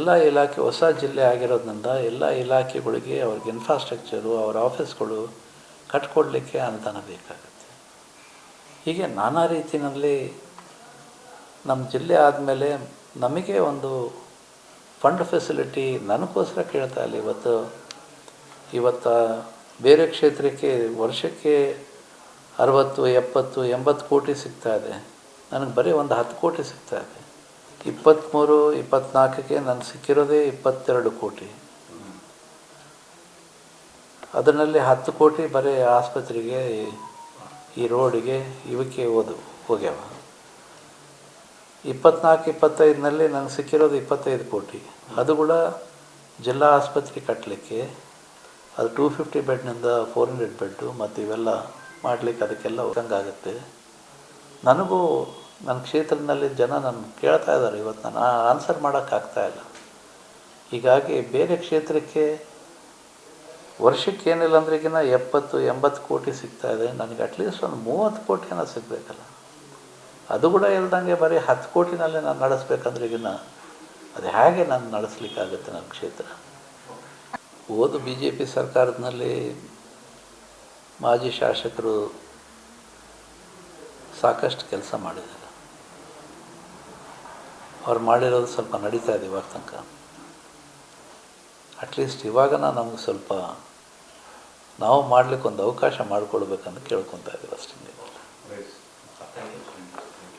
ಎಲ್ಲ ಇಲಾಖೆ, ಹೊಸ ಜಿಲ್ಲೆ ಆಗಿರೋದ್ರಿಂದ ಎಲ್ಲ ಇಲಾಖೆಗಳಿಗೆ ಅವ್ರಿಗೆ ಇನ್ಫ್ರಾಸ್ಟ್ರಕ್ಚರು ಅವ್ರ ಆಫೀಸ್ಗಳು ಕಟ್ಕೊಡ್ಲಿಕ್ಕೆ ಅನುದಾನ ಬೇಕಾಗುತ್ತೆ. ಹೀಗೆ ನಾನಾ ರೀತಿಯಲ್ಲಿ ನಮ್ಮ ಜಿಲ್ಲೆ ಆದಮೇಲೆ ನಮಗೆ ಒಂದು ಫಂಡ್ ಫೆಸಿಲಿಟಿ ನನಗೋಸ್ಕರ ಕೇಳ್ತಾ ಇಲ್ಲ. ಇವತ್ತು ಇವತ್ತು ಬೇರೆ ಕ್ಷೇತ್ರಕ್ಕೆ ವರ್ಷಕ್ಕೆ ಅರವತ್ತು, ಎಪ್ಪತ್ತು, ಎಂಬತ್ತು ಕೋಟಿ ಸಿಗ್ತಾ ಇದೆ. ನನಗೆ ಬರೀ ಒಂದು ಹತ್ತು ಕೋಟಿ ಸಿಗ್ತಾ ಇದೆ. ಇಪ್ಪತ್ತ್ಮೂರು ಇಪ್ಪತ್ತ್ನಾಲ್ಕಕ್ಕೆ ನನಗೆ ಸಿಕ್ಕಿರೋದೇ ಇಪ್ಪತ್ತೆರಡು ಕೋಟಿ. ಅದರಲ್ಲಿ ಹತ್ತು ಕೋಟಿ ಬರೀ ಆಸ್ಪತ್ರೆಗೆ, ಈ ರೋಡಿಗೆ, ಇವಕ್ಕೆ ಓದು ಹೋಗ್ಯಾವ. ಇಪ್ಪತ್ನಾಲ್ಕು, ಇಪ್ಪತ್ತೈದನಲ್ಲಿ ನನಗೆ ಸಿಕ್ಕಿರೋದು ಇಪ್ಪತ್ತೈದು ಕೋಟಿ. ಅದು ಕೂಡ ಜಿಲ್ಲಾ ಆಸ್ಪತ್ರೆ ಕಟ್ಟಲಿಕ್ಕೆ ಅದು ಟೂ ಫಿಫ್ಟಿ ಬೆಡ್ನಿಂದ ಫೋರ್ ಹಂಡ್ರೆಡ್ ಬೆಡ್ಡು ಮತ್ತು ಇವೆಲ್ಲ ಮಾಡಲಿಕ್ಕೆ ಅದಕ್ಕೆಲ್ಲ ಆಗುತ್ತೆ ನನಗೂ ನನ್ನ ಕ್ಷೇತ್ರದಲ್ಲಿ ಜನ ನನ್ನ ಕೇಳ್ತಾ ಇದ್ದಾರೆ, ಇವತ್ತು ನಾನು ಆನ್ಸರ್ ಮಾಡೋಕ್ಕಾಗ್ತಾ ಇಲ್ಲ. ಹೀಗಾಗಿ ಬೇರೆ ಕ್ಷೇತ್ರಕ್ಕೆ ವರ್ಷಕ್ಕೆ ಏನಿಲ್ಲ ಅಂದ್ರೆ ಈಗಿನ ಎಪ್ಪತ್ತು, ಎಂಬತ್ತು ಕೋಟಿ ಸಿಗ್ತಾ ಇದೆ. ನನಗೆ ಅಟ್ಲೀಸ್ಟ್ ಒಂದು ಮೂವತ್ತು ಕೋಟಿನ ಸಿಗಬೇಕಲ್ಲ. ಅದು ಕೂಡ ಇಲ್ದಂಗೆ ಬರೀ ಹತ್ತು ಕೋಟಿನಲ್ಲೇ ನಾನು ನಡೆಸ್ಬೇಕಂದ್ರೆ ಈಗಿನ ಅದು ಹೇಗೆ ನಾನು ನಡೆಸ್ಲಿಕ್ಕಾಗುತ್ತೆ ನನ್ನ ಕ್ಷೇತ್ರ? ಓದು ಬಿ ಜೆ ಪಿ ಸರ್ಕಾರದಲ್ಲಿ ಮಾಜಿ ಶಾಸಕರು ಸಾಕಷ್ಟು ಕೆಲಸ ಮಾಡಿದ್ದಾರೆ. ಅವ್ರು ಮಾಡಿರೋದು ಸ್ವಲ್ಪ ನಡೀತಾ ಇದೆ ಇವಾಗ ತನಕ. ಅಟ್ಲೀಸ್ಟ್ ಇವಾಗ ನಮ್ಗೆ ಸ್ವಲ್ಪ ನಾವು ಮಾಡಲಿಕ್ಕೆ ಒಂದು ಅವಕಾಶ ಮಾಡಿಕೊಡ್ಬೇಕಂತ ಕೇಳ್ಕೊತಾ ಇದ್ದೀವಿ ಅಷ್ಟೇ.